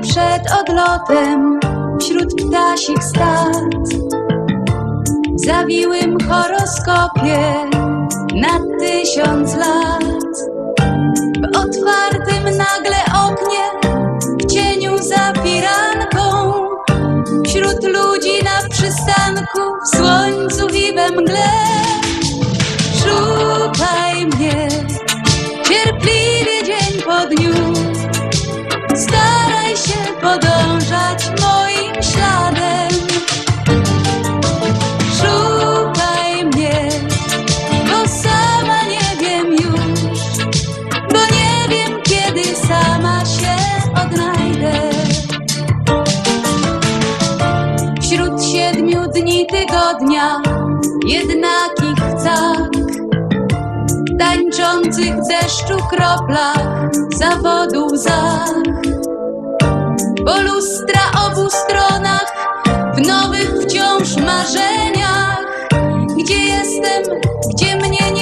przed odlotem wśród ptasich stad. W zawiłym horoskopie na tysiąc lat. W otwartym nagle oknie, w cieniu za firanką, wśród ludzi na przystanku, w słońcu i we mgle. dnia jednakich cach, tańczących w deszczu kroplach, zawodu zach, Po lustra obu stronach, w nowych wciąż marzeniach, gdzie jestem, gdzie mnie nie